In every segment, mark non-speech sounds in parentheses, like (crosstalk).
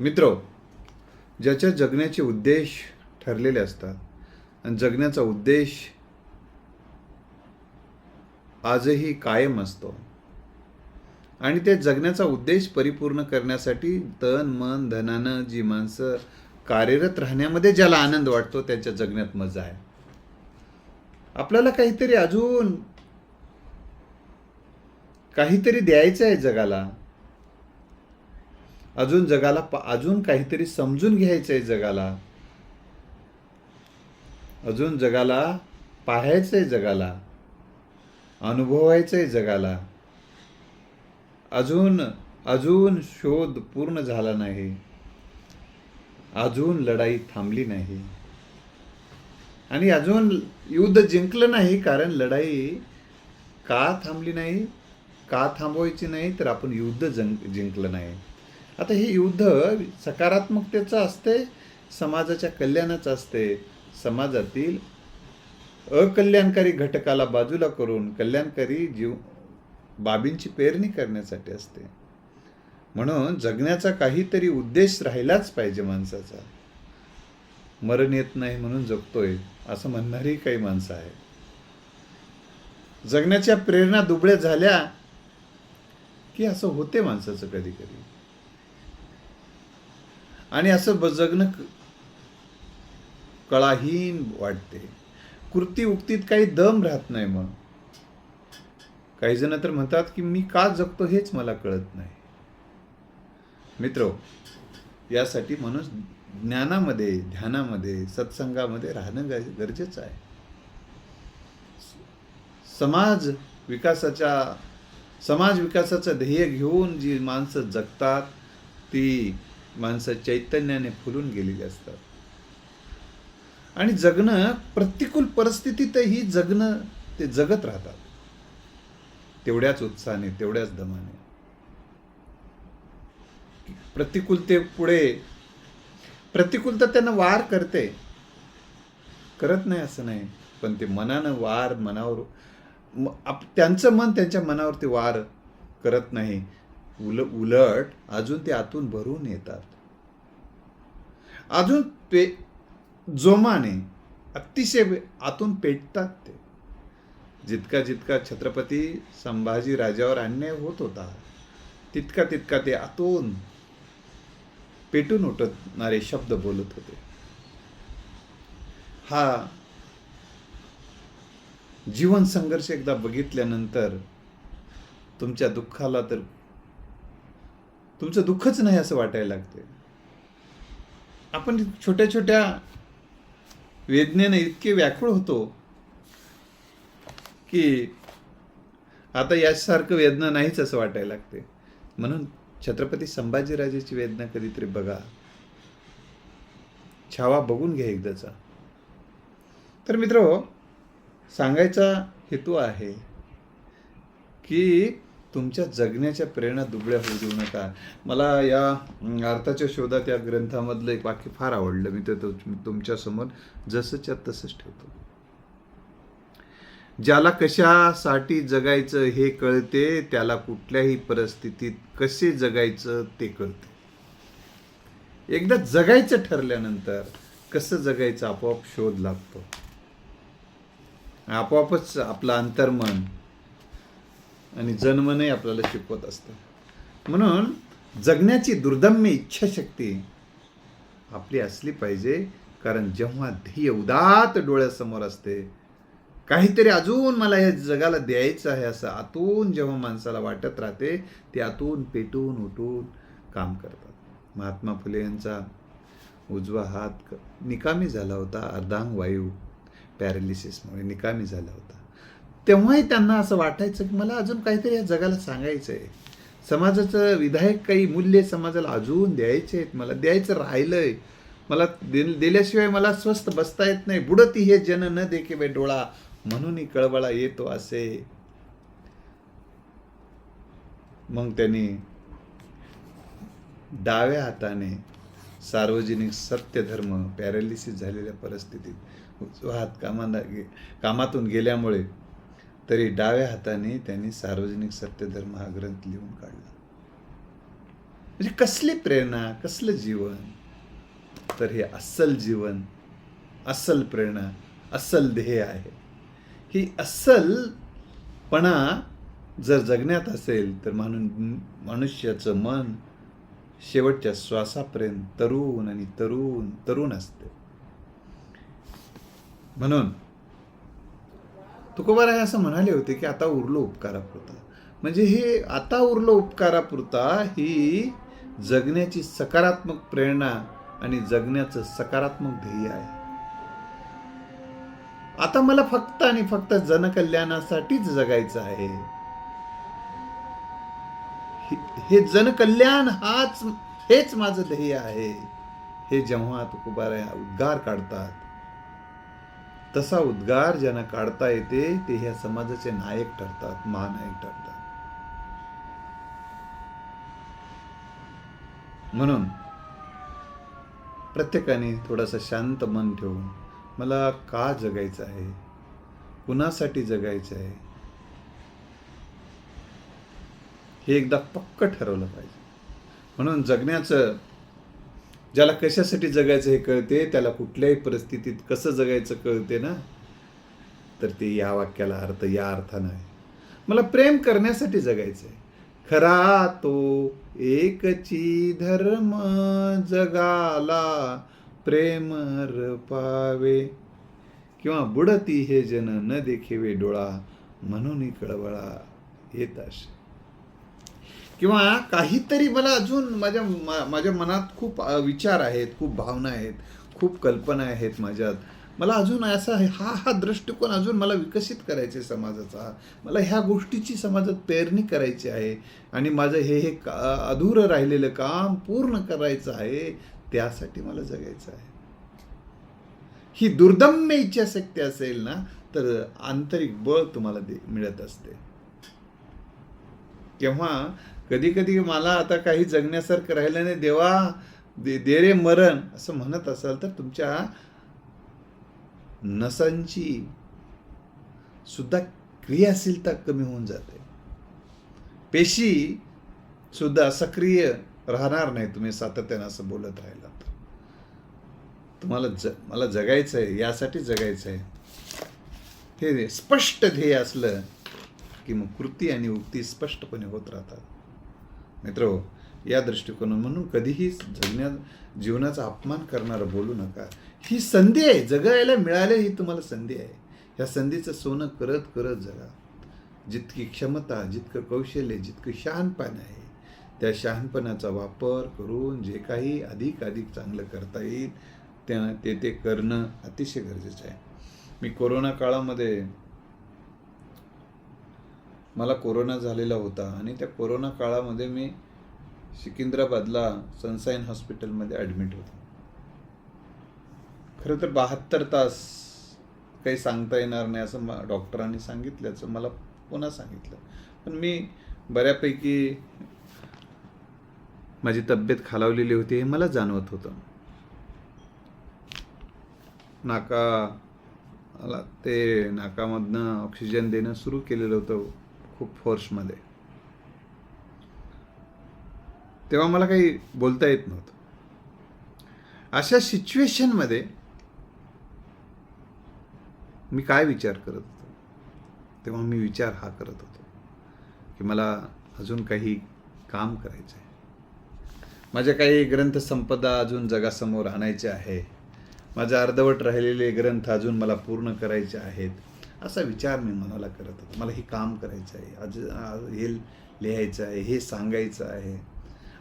मित्र ज्याच्या जगण्याचे उद्देश ठरलेले असतात आणि जगण्याचा उद्देश आजही कायम असतो. आणि त्या जगण्याचा उद्देश परिपूर्ण करण्यासाठी तन मन धनानं जी माणसं कार्यरत राहण्यामध्ये ज्याला आनंद वाटतो त्यांच्या जगण्यात मजा आहे. आपल्याला काहीतरी अजून काहीतरी द्यायचं आहे जगाला. अजून जगाला अजून काहीतरी समजून घ्यायचं आहे जगाला. अजून जगाला पाहायचं आहे जगाला. अनुभवायचं आहे जगाला. अजून अजून शोध पूर्ण झाला नाही. अजून लढाई थांबली नाही. आणि अजून युद्ध जिंकलं नाही कारण लढाई का थांबली नाही का थांबवायची नाही तर आपण युद्ध जं जिंकलं नाही. आता हे युद्ध सकारात्मकतेचं असते समाजाच्या कल्याणाचं असते. समाजातील अकल्याणकारी घटकाला बाजूला करून कल्याणकारी जीव बाबींची पेरणी करण्यासाठी असते. म्हणून जगण्याचा काहीतरी उद्देश राहिलाच पाहिजे माणसाचा. मरण येत नाही म्हणून जगतोय असं म्हणणारी काही माणसं आहेत. जगण्याच्या प्रेरणा दुबळ्या झाल्या की असं होते माणसाचं कधी कधी आणि असं ब- जगणं कळाहीन वाटते. कृती उक्तीत काही दम राहत नाही मग. काही जण तर म्हणतात की मी का जगतो हेच मला कळत नाही. मित्र यासाठी म्हणून ज्ञानामध्ये ध्यानामध्ये सत्संगामध्ये राहणं गरजेचं आहे. समाज विकासाच्या समाज विकासाचं ध्येय घेऊन जी माणसं जगतात ती माणसं चैतन्याने फुलून गेलेली असतात. आणि जगणं प्रतिकूल परिस्थितीतही जगणं ते जगत राहतात. तेवढ्याच उत्साहाने तेवढ्याच दमाने. प्रतिकूलते पुढे प्रतिकूलता त्यांना वार करते. करत नाही असं नाही पण ते मनानं वार मनावर म- आप- त्यांचं मन त्यांच्या मनावरती वार करत नाही. उल उलट अजून ते आतून भरून येतात. अजून पे जोमाने अतिशय आतून पेटतात ते. जितका जितका छत्रपती संभाजी राजावर अन्याय होत होता तितका तितका ते आतून पेटून उठणारे शब्द बोलत होते. हा जीवन संघर्ष एकदा बघितल्यानंतर तुमच्या दुःखाला तर तुमचं दुःखच नाही असं वाटायला लागते आपण छोट्या छोट्या वेदनेने इतके व्याकुळ होतो की आता यासारखं वेदना नाहीच असं वाटायला लागते. म्हणून छत्रपती संभाजीराजेची वेदना कधीतरी बघा. छावा बघून घ्या एकदाचा. तर मित्र सांगायचा हेतू आहे की तुमच्या जगण्याच्या प्रेरणा दुबळ्या होऊ देऊ नका. मला या अर्थाच्या शोधात या ग्रंथामधलं एक वाक्य फार आवडलं. मी ते तुमच्यासमोर जसंच्या तसंच ठेवतो. ज्याला कशासाठी जगायचं हे कळते त्याला कुठल्याही परिस्थितीत कसे जगायचं ते कळते. एकदा जगायचं ठरल्यानंतर कसं जगायचं आपोआप शोध लागतो. आपोआपच आपलं अंतर्मन आणि जन्मनही आपल्याला शिकवत असतं. म्हणून जगण्याची दुर्दम्य इच्छाशक्ती आपली असली पाहिजे कारण जेव्हा ध्येय उदात डोळ्यासमोर असते काहीतरी अजून मला हे जगाला द्यायचं आहे असं आतून जेव्हा माणसाला वाटत राहते ते आतून पेटून उठून काम करतात. महात्मा फुले यांचा उजवा हात निकामी झाला होता अर्धांग वायू पॅरालिसिसमुळे निकामी झाला होता. तेव्हाही त्यांना असं वाटायचं की मला अजून काहीतरी या जगाला सांगायचं आहे समाजाचं विधायक काही मूल्य समाजाला अजून द्यायचे आहेत मला द्यायचं राहिलंय. मला दे- दिल्याशिवाय मला स्वस्थ बसता येत नाही. बुडती हे जन न देखे बे डोळा म्हणून कळवळा येतो असे. मग त्यांनी डाव्या हाताने सार्वजनिक सत्यधर्म पॅरालिसिस झालेल्या परिस्थितीत उजवा हात गे कामातून गेल्यामुळे तरी डाव्या हाताने त्यांनी सार्वजनिक सत्यधर्म हा ग्रंथ लिहून काढला. म्हणजे कसली प्रेरणा कसलं जीवन? तर हे अस्सल जीवन अस्सल प्रेरणा अस्सल ध्येय आहे. ही अस्सलपणा जर जगण्यात असेल तर म्हणून मनुष्याचं मन शेवटच्या श्वासापर्यंत तरुण आणि तरुण तरुण असते. म्हणून तुकोबाराय असं म्हणाले होते की आता उरलो उपकारापुरता. म्हणजे हे आता उरलो उपकारापुरता ही जगण्याची सकारात्मक प्रेरणा आणि जगण्याचं सकारात्मक ध्येय आहे. आता मला फक्त आणि फक्त जनकल्याणासाठीच जगायचं आहे. हे- हे जनकल्याण हाच हेच माझं ध्येय आहे. हे जेव्हा तुकोबाराय उद्गार काढतात तसा उद्गार ज्यांना काढता येते ते ह्या समाजाचे नायक ठरतात महानायक ठरतात. म्हणून प्रत्येकाने थोडंसं शांत मन ठेवून मला का जगायचं आहे? कुणासाठी जगायचं आहे? हे एकदा पक्क ठरवलं पाहिजे. म्हणून जगण्याचं ज्याला कशासाठी जगायचं हे कळते त्याला कुठल्याही परिस्थितीत कसं जगायचं कळते ना तर ते या वाक्याला अर्थ या अर्थानं आहे. मला प्रेम करण्यासाठी जगायचं आहे खरा तो एकची धर्म जगाला प्रेमर पावे किंवा बुडती हे जन न देखेवे डोळा म्हणून कळवळा येत असे. किंवा काहीतरी मला अजून माझ्या मा- माझ्या मनात खूप विचार आहेत खूप भावना आहेत खूप कल्पना आहेत माझ्यात. मला अजून असा हा हा दृष्टिकोन अजून मला विकसित करायचा आहे समाजाचा. मला ह्या गोष्टीची समाजात पेरणी करायची आहे आणि माझं हे हे का अधुरं राहिलेलं काम पूर्ण करायचं आहे त्यासाठी मला जगायचं आहे. ही दुर्दम्य इच्छाशक्ती असेल ना तर आंतरिक बळ तुम्हाला दे मिळत असते. तेव्हा कधी कधी मला आता काही जगण्यासारखं राहिलं नाही देवा दे दे रे मरण असं म्हणत असाल तर तुमच्या नसांची सुद्धा क्रियाशीलता कमी होऊन जाते. पेशी सुद्धा सक्रिय राहणार नाही तुम्ही सातत्यानं असं बोलत राहिला तर तुम्हाला ज मला जगायचं आहे यासाठी जगायचं आहे हे स्पष्ट ध्येय असलं की मग कृती आणि उक्ती स्पष्टपणे होत राहतात. मित्र या दृष्टिकोन म्हणून कधीही जगण्या जीवनाचा अपमान करणारं बोलू नका. ही संधी आहे. जगायला मिळाले ही तुम्हाला संधी आहे. ह्या संधीचं सोनं करत करत जगा. जितकी क्षमता जितकं कौशल्य जितकं शहाणपण आहे त्या शहाणपणाचा वापर करून जे काही अधिक अधिक चांगलं करता येईल त्या ते ते करणं अतिशय गरजेचं आहे. मी कोरोना काळामध्ये मला कोरोना झालेला होता आणि त्या कोरोना काळामध्ये मी सिकिंद्राबादला सनसाईन हॉस्पिटलमध्ये ॲडमिट होतो. खरं तर बहात्तर तास काही सांगता येणार नाही असं मा- डॉक्टरांनी सांगितल्याचं मला पुन्हा सांगितलं. पण मी बऱ्यापैकी माझी तब्येत खालावलेली होती हे मला जाणवत होतं. नाका ते नाकामधनं ऑक्सिजन देणं सुरू केलेलं होतं. खूप फोर्समध्ये. तेव्हा मला काही बोलता येत नव्हतं. अशा सिच्युएशनमध्ये मी काय विचार करत होतो? तेव्हा मी विचार हा करत होतो की मला अजून काही काम करायचं आहे. माझ्या काही ग्रंथसंपदा अजून जगासमोर आणायचे आहे माझे अर्धवट राहिलेले ग्रंथ अजून मला पूर्ण करायचे आहेत. असा विचार मी मनाला करत होतो. मला हे काम करायचं आहे आज हे लिहायचं आहे हे सांगायचं आहे.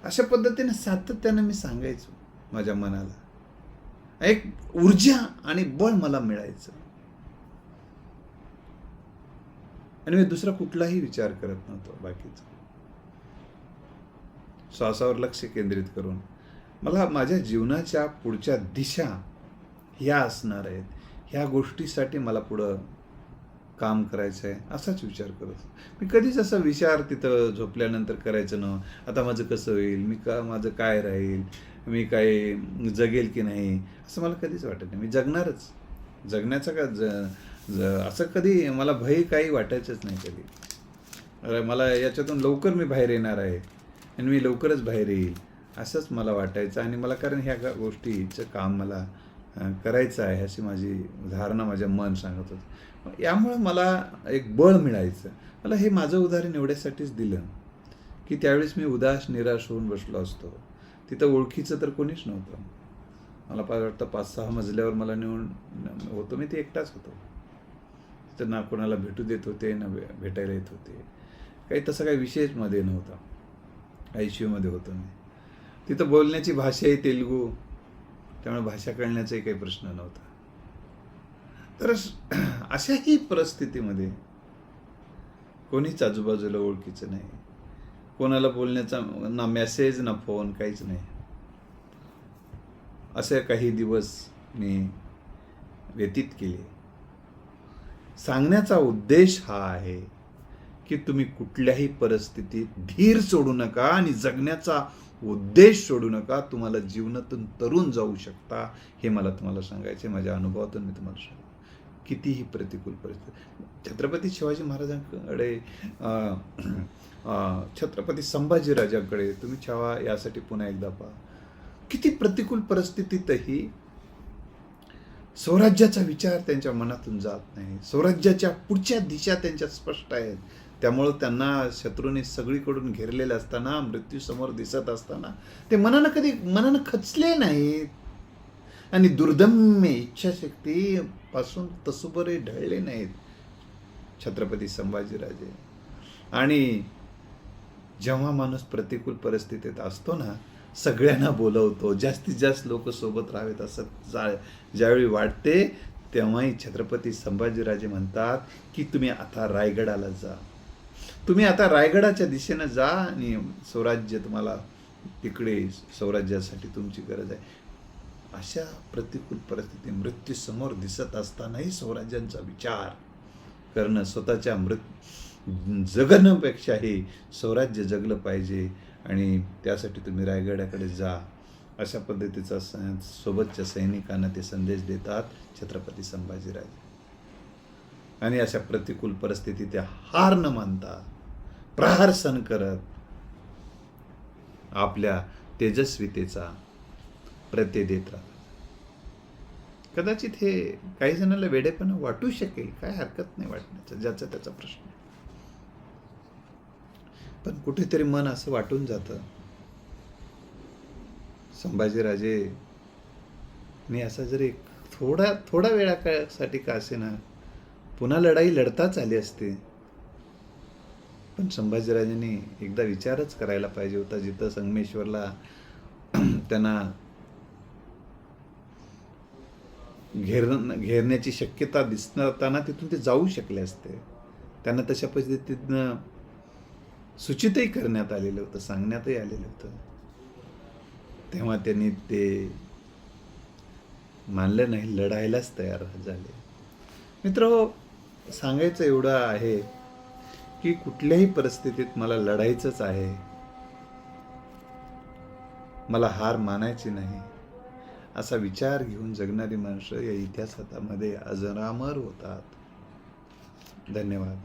अशा पद्धतीने सातत्यानं मी सांगायचो माझ्या मनाला. एक ऊर्जा आणि बळ मला मिळायचं. आणि मी दुसरा कुठलाही विचार करत नव्हतो बाकीचा. श्वासावर लक्ष केंद्रित करून. मला माझ्या जीवनाच्या पुढच्या दिशा ह्या असणार आहेत. ह्या गोष्टीसाठी मला पुढं काम करायचं आहे असाच विचार करत मी कधीच असा विचार तिथं झोपल्यानंतर करायचं न आता माझं कसं होईल? मी का माझं काय राहील? मी काय जगेल की नाही? असं मला कधीच वाटत नाही. मी जगणारच. जगण्याचा का ज ज असं कधी मला भय काही वाटायचंच नाही कधी. मला याच्यातून लवकर मी बाहेर येणार आहे. आणि मी लवकरच बाहेर येईल. असंच मला वाटायचं. आणि मला कारण ह्या गोष्टीचं काम मला करायचं आहे अशी माझी धारणा माझ्या मन सांगत होतं. यामुळं मला एक बळ मिळायचं. मला हे माझं उदाहरण एवढ्यासाठीच दिलं की त्यावेळेस मी उदास निराश होऊन बसलो असतो. तिथं ओळखीचं तर कोणीच नव्हतं. मला पाच वाटतं पाच सहा मजल्यावर मला नेऊन होतो. मी ते एकटाच होतो. तिथं ना कोणाला भेटू देत होते ना भे- भेटायला येत होते. काही तसं काही विशेषमध्ये नव्हता. आय सी यूमध्ये होतो मी. तिथं बोलण्याची भाषा आहे तेलुगू त्यामुळे भाषा कळण्याचाही काही प्रश्न नव्हता. तर (clears throat) अशाही परिस्थितीमध्ये कोणीच आजूबाजूला ओळखीचं नाही. कोणाला बोलण्याचा ना मेसेज ना फोन काहीच नाही. असे काही दिवस मी व्यतीत केले. सांगण्याचा उद्देश हा आहे की तुम्ही कुठल्याही परिस्थितीत धीर सोडू नका आणि जगण्याचा उद्देश सोडू नका. तुम्हाला जीवनातून तरुण जाऊ शकता. हे मला तुम्हाला सांगायचे माझ्या अनुभवातून मी तुम्हाला सांगतो कितीही प्रतिकूल परिस्थिती. छत्रपती शिवाजी महाराजांकडे छत्रपती संभाजीराजांकडे तुम्ही छावा यासाठी पुन्हा एकदा पहा. किती प्रतिकूल परिस्थितीतही स्वराज्याचा विचार त्यांच्या मनातून जात नाही. स्वराज्याच्या पुढच्या दिशा त्यांच्या स्पष्ट आहेत. त्यामुळं त्यांना शत्रूने सगळीकडून घेरलेले असताना मृत्यू समोर दिसत असताना ते मनानं कधी मनानं खचले नाहीत. आणि दुर्दम्य इच्छाशक्ती पासून तसुबरे ढळले नाहीत छत्रपती संभाजीराजे. आणि जेव्हा माणूस प्रतिकूल परिस्थितीत असतो ना सगळ्यांना बोलवतो जास्तीत जास्त लोक सोबत राहावेत असं जा ज्यावेळी वाटते तेव्हाही छत्रपती संभाजीराजे म्हणतात की तुम्ही आता रायगडाला जा. तुम्ही आता रायगडाच्या दिशेनं जा आणि स्वराज्य तुम्हाला तिकडे स्वराज्यासाठी तुमची गरज आहे. अशा प्रतिकूल परिस्थिती मृत्यू समोर दिसत असतानाही स्वराज्यांचा विचार करणं स्वतःच्या मृत जगण्यापेक्षाही स्वराज्य जगलं पाहिजे आणि त्यासाठी तुम्ही रायगडाकडे जा. अशा पद्धतीचा स- सोबतच्या सैनिकांना ते संदेश देतात छत्रपती संभाजीराजे. आणि अशा प्रतिकूल परिस्थितीत त्या हार न मानता प्रहार सण करत आपल्या तेजस्वितेचा प्रत्यय देत राहतात. कदाचित हे काही जणांना वेडेपणा वाटू शकेल काय हरकत नाही वाटण्याचं ज्याचा त्याचा प्रश्न पण कुठेतरी मन असं वाटून जातं. संभाजीराजे ने असा जरी थोडा थोडा वेळा काळासाठी का असेना पुन्हा लढाई लढताच आली असते. पण संभाजीराजांनी एकदा विचारच करायला पाहिजे होता जिथं संगमेश्वरला (clears throat) त्यांना घेर घेरण्याची शक्यता दिसताना तिथून ते जाऊ शकले असते. त्यांना तशा पद्धतीनं सूचितही करण्यात आलेलं होतं सांगण्यातही आलेलं होतं. तेव्हा त्यांनी ते मानलं नाही लढायलाच तयार झाले. मित्र सांगायचं एवढं आहे की कुठल्याही परिस्थितीत मला लढायचंच आहे. मला हार मानायची नाही. असा विचार घेऊन जगणारी माणसं या इतिहासामध्ये अजरामर होतात. धन्यवाद.